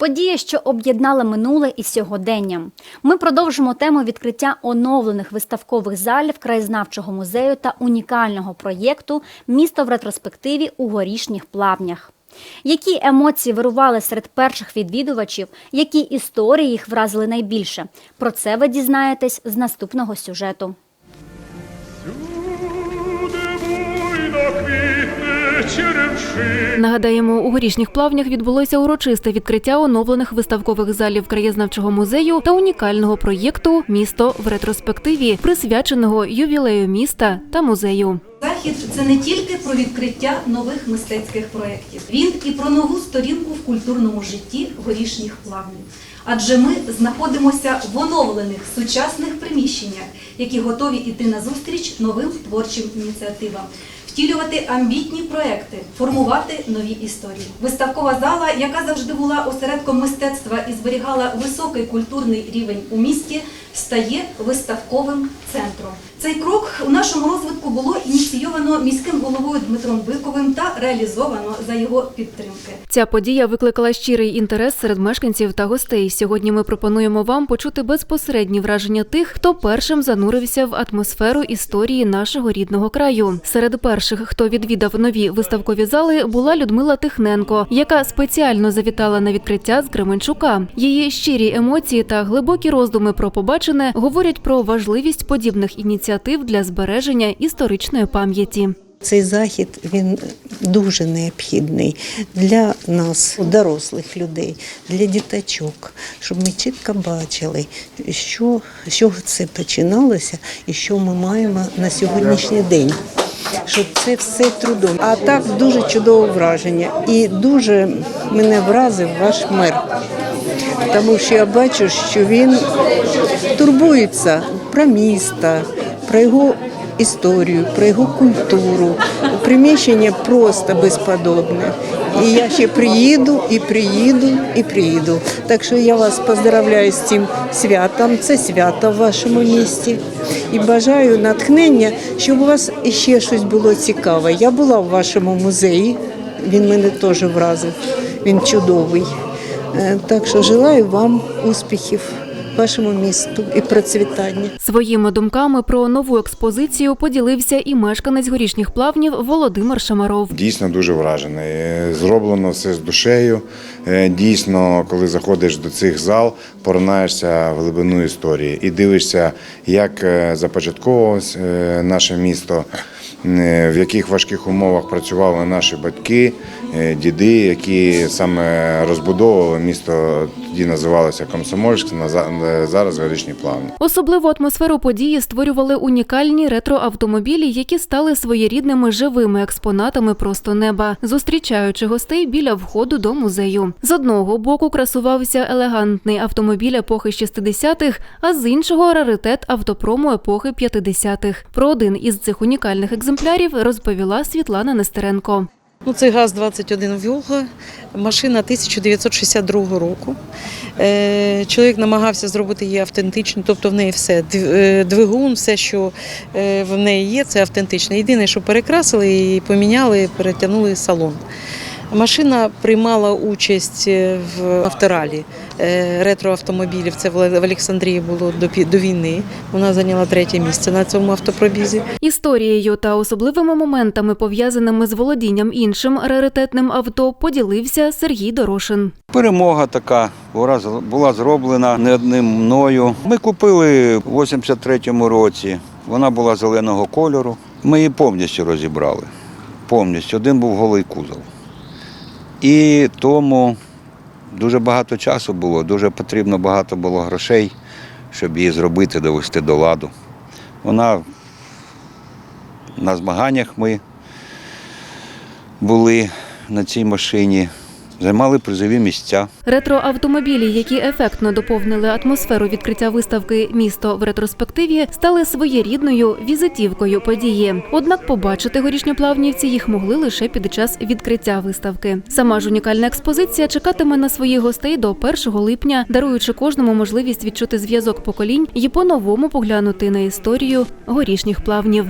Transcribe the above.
Подія, що об'єднала минуле і сьогодення. Ми продовжимо тему відкриття оновлених виставкових залів краєзнавчого музею та унікального проєкту Місто в ретроспективі у горішніх плавнях. Які емоції вирували серед перших відвідувачів, які історії їх вразили найбільше? Про це ви дізнаєтесь з наступного сюжету. Нагадаємо, у горішніх плавнях відбулося урочисте відкриття оновлених виставкових залів краєзнавчого музею та унікального проєкту Місто в ретроспективі, присвяченого ювілею міста та музею. Захід це не тільки про відкриття нових мистецьких проєктів, він і про нову сторінку в культурному житті горішніх плавнів. Адже ми знаходимося в оновлених сучасних приміщеннях, які готові йти назустріч новим творчим ініціативам, втілювати амбітні проекти, формувати нові історії. Виставкова зала, яка завжди була осередком мистецтва і зберігала високий культурний рівень у місті, стає виставковим центром. Цей крок у нашому розвитку було ініційовано міським головою Дмитром Биковим та реалізовано за його підтримки. Ця подія викликала щирий інтерес серед мешканців та гостей. Сьогодні ми пропонуємо вам почути безпосередні враження тих, хто першим занурився в атмосферу історії нашого рідного краю. Серед перших, хто відвідав нові виставкові зали, була Людмила Тихненко, яка спеціально завітала на відкриття з Кременчука. Її щирі емоції та глибокі роздуми про побачене говорять про важливість подібних ініціатив для збереження історичної пам'яті. Цей захід він дуже необхідний для нас, дорослих людей, для діточок, щоб ми чітко бачили, що, чого це починалося і що ми маємо на сьогоднішній день. Щоб це все трудом. А так дуже чудове враження. І дуже мене вразив ваш мер. Тому що я бачу, що він турбується про місто, про його історію, про його культуру. Приміщення просто безподобне. І я ще приїду, і приїду, і приїду. Так що я вас поздравляю з цим святом. Це свято в вашому місті. І бажаю натхнення, щоб у вас ще щось було цікаве. Я була в вашому музеї, він мене теж вразив. Він чудовий. Е, Так що желаю вам успіхів вашому місту і процвітання. Своїми думками про нову експозицію поділився і мешканець горішніх плавнів Володимир Шамаров. Дійсно дуже вражений. Зроблено все з душею. Е, Дійсно, коли заходиш до цих зал, поринаєшся в глибину історії і дивишся, як е, започатковувалось наше місто, в яких важких умовах працювали наші батьки, е, діди, які саме розбудовували місто. Тоді називалося Комсомольськ, е, зараз горішні плавні. Особливу атмосферу події створювали унікальні ретроавтомобілі, які стали своєрідними живими експонатами просто неба, зустрічаючи гостей біля входу до музею. З одного боку красувався елегантний автомобіль епохи 60-х, а з іншого раритет автопрому епохи 50-х. Про один із цих унікальних екземплярів розповіла Світлана Нестеренко. Ну, це ГАЗ-21 Вюлга, машина 1962 року. Е, Чоловік намагався зробити її автентичною, тобто в неї все. Е, Двигун, все, що е, в неї є, це автентичне. Єдине, що перекрасили і поміняли, перетягнули салон. Машина приймала участь е, в авторалі е, ретроавтомобілів. Це в Олександрії було до пі- до війни. Вона зайняла третє місце на цьому автопробізі. Історією та особливими моментами, пов'язаними з володінням іншим раритетним авто, поділився Сергій Дорошин. Перемога така була зроблена не одним мною. Ми купили в 83-му році. Вона була зеленого кольору. Ми її повністю розібрали. Повністю. Один був голий кузов. І тому дуже багато часу було, дуже потрібно багато було грошей, щоб її зробити, довести до ладу. Вона на змаганнях ми були на цій машині, займали призові місця. Ретроавтомобілі, які ефектно доповнили атмосферу відкриття виставки Місто в ретроспективі, стали своєрідною візитівкою події. Однак побачити горішньоплавнівці їх могли лише під час відкриття виставки. Сама ж унікальна експозиція чекатиме на своїх гостей до 1 липня, даруючи кожному можливість відчути зв'язок поколінь і по-новому поглянути на історію горішніх плавнів.